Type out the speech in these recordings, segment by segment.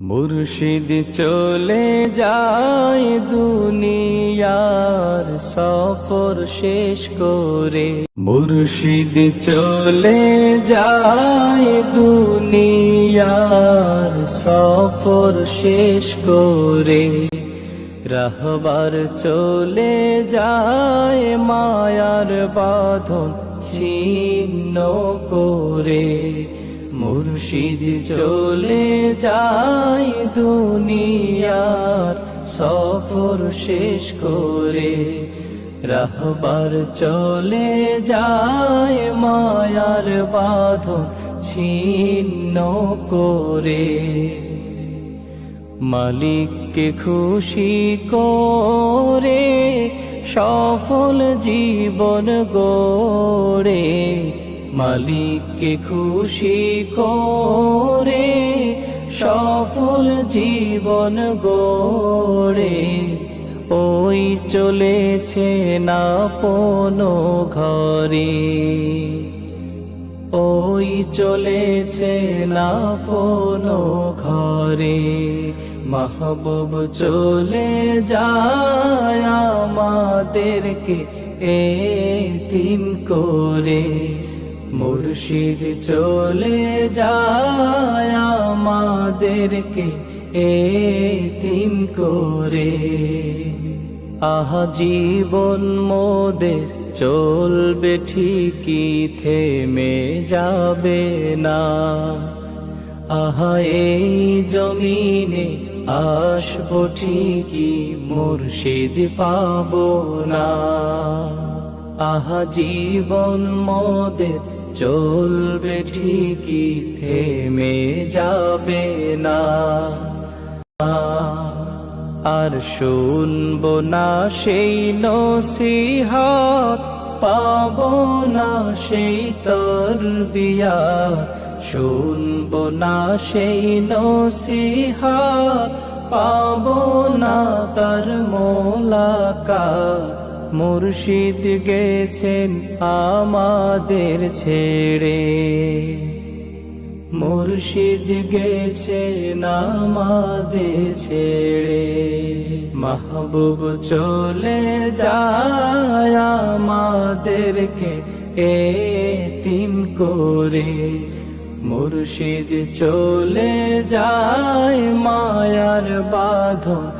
মুর্শিদ চলে যায় দুনিয়ার সফর শেষ করে। মুর্শিদ চলে যায় দুনিয়ার সফর শেষ করে। রাহবার চলে যায় মায়ার বাঁধন ছিন্ন করে। মুর্শিদ চলে যায় দুনিয়ার সফর শেষ করে। রাহবার চলে যায় মায়ার বাঁধন ছিন্ন করে। মালিককে খুশি করে সফল জীবন গড়ে। মালিককে খুশি করে সফল জীবন গড়ে। ওই চলেছে না পনো ঘরে। ওই চলেছে না কোনো ঘরে। মাহবুব চলে যায় আমাদেরকে এতিম করে। মুর্শিদ চলে যায় আমাদেরকে এতিম করে। আহা, জীবন মোদের চলবে ঠিকই, থেমে যাবে না। আহা, এই জমিনে আসব ঠিকই, মুর্শিদ পাবো না। আহা, জীবন মোদের চলবে ঠিকই, থেমে যাবে না। আর শুনব না সেই নসিহাত, পাব না সেই তরবিয়া শুনব না সেই নসিহাত, পাব না তার মোলাকা মুর্শিদ গেছেন আমাদের ছেড়ে। মুর্শিদ গেছে নামাদের ছেড়ে। মাহবুব চলে যায় আমাদেরকে এতিম করে। মুর্শিদ চলে যায় মায়ার বাঁধন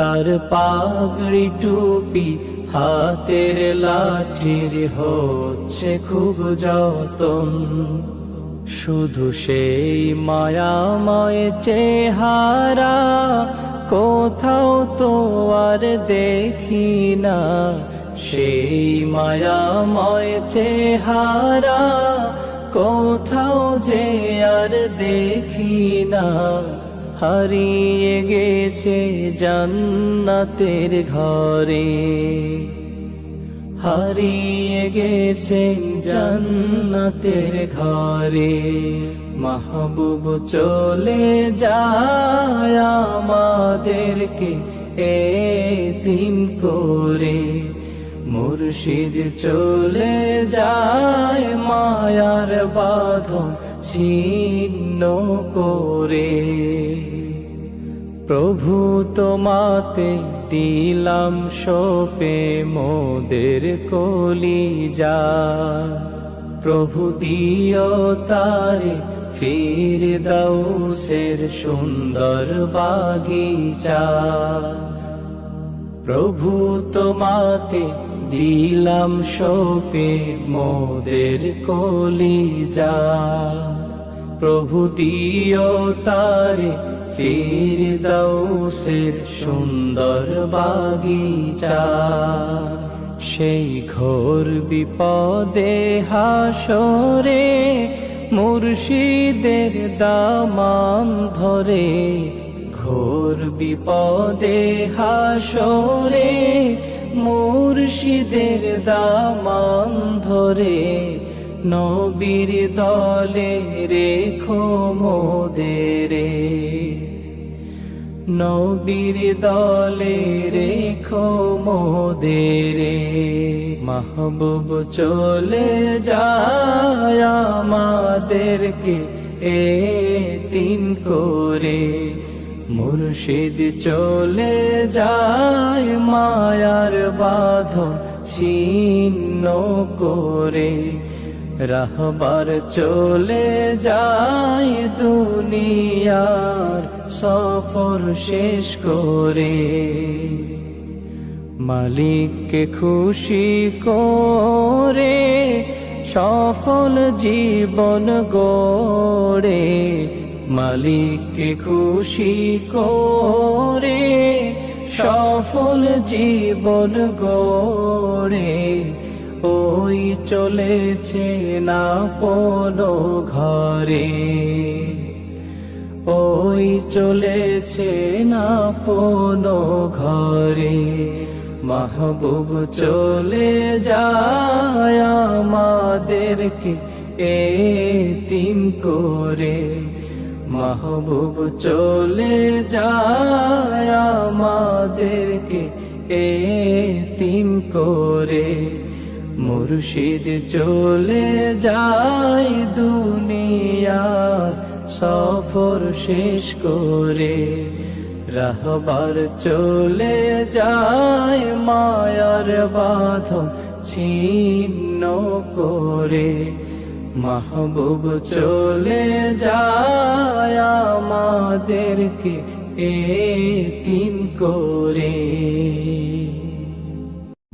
তার পাগড়ি টুপি হাতের লাঠির হচ্ছে খুব যতন। শুধু সেই মায়াময় চেহারা কোথাও তো আর দেখি না। সেই মায়াময় চেহারা কোথাও যে আর দেখি না। হারিয়ে গেছে জান্নাতের ঘরে। হারিয়ে গেছে জান্নাতের ঘরে। মাহবুব চলে যায় আমাদেরকে এতিম করে। মুর্শিদ চলে যায় মায়ার বাঁধন ছিন্ন করে। প্রভু তোমাতে দিলাম সোপে মোদের কলি যা প্রভু দিও তারে, ফির দাউসের সুন্দর বাগিচা। প্রভু তোমাতে দিলাম সোপে মোদের কলি যা প্রভু দিও তারে ফির দাউসের সুন্দর বাগিচা। সেই ঘোর বিপদে হাসরে মুর্শিদের দামান ধরে, ঘোর বিপদে হাসরে মুর্শিদের দামান ধরে নবীর দলে রেখো মোদেরে। নবীর দলে রেখো মোদেরে। মাহবুব চলে যায় আমাদেরকে এ তিন করে। মুর্শিদ চলে যায় মায়ার বাঁধন ছিন্ন করে। রাহবার চলে যায় দুনিয়ার সফর শেষ করে। মালিককে খুশি করে সফল জীবন গড়ে। মালিককে খুশি করে সফল জীবন গড়ে। ওই চলেছে না পনো ঘরে। ওই চলেছে না পনো ঘরে। মাহবুব চলে যায় আমাদেরকে এ তিন করে। মাহবুব চলে যায় আমাদেরকে এ তিন করে। মুর্শিদ চলে যায় দুনিয়ার সফর শেষ করে। রাহবার চলে যায় মায়ার বাঁধন ছিন্ন করে। মাহবুব চলে যায় আমাদেরকে এ তিন করে।